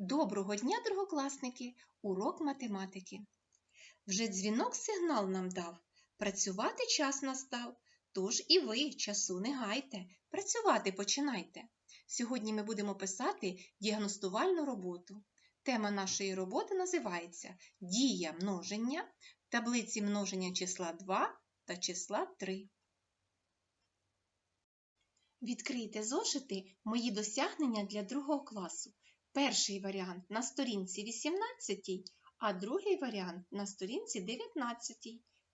Доброго дня, другокласники! Урок математики. Вже дзвінок сигнал нам дав. Працювати час настав. Тож і ви часу не гайте, працювати починайте. Сьогодні ми будемо писати діагностувальну роботу. Тема нашої роботи називається Дія множення, таблиці множення числа 2 та числа 3. Відкрийте зошити Мої досягнення для другого класу. Перший варіант на сторінці 18, а другий варіант на сторінці 19.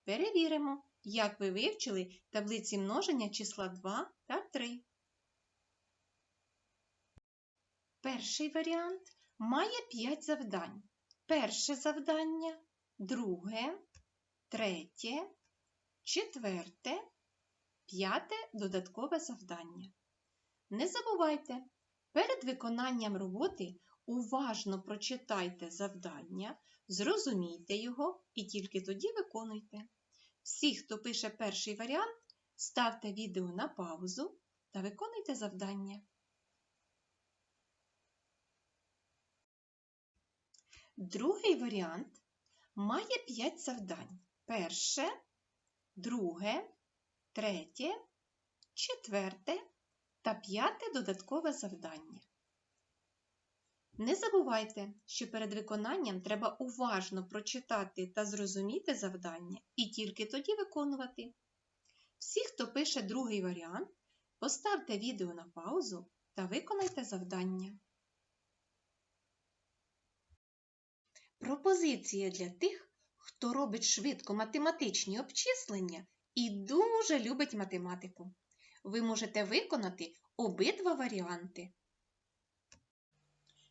Перевіримо, як ви вивчили таблиці множення числа 2 та 3. Перший варіант має 5 завдань. Перше завдання, друге, третє, четверте, п'яте додаткове завдання. Не забувайте, Перед виконанням роботи уважно прочитайте завдання, зрозумійте його і тільки тоді виконуйте. Всі, хто пише перший варіант, ставте відео на паузу та виконуйте завдання. Другий варіант має 5 завдань. Перше, друге, третє, четверте п'яте додаткове завдання. Не забувайте, що перед виконанням треба уважно прочитати та зрозуміти завдання і тільки тоді виконувати. Всі, хто пише другий варіант, поставте відео на паузу та виконайте завдання. Пропозиція для тих, хто робить швидко математичні обчислення і дуже любить математику ви можете виконати обидва варіанти.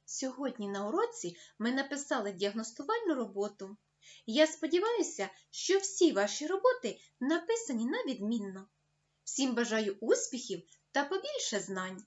Сьогодні на уроці ми написали діагностувальну роботу. Я сподіваюся, що всі ваші роботи написані на відмінно. Всім бажаю успіхів та побільше знань!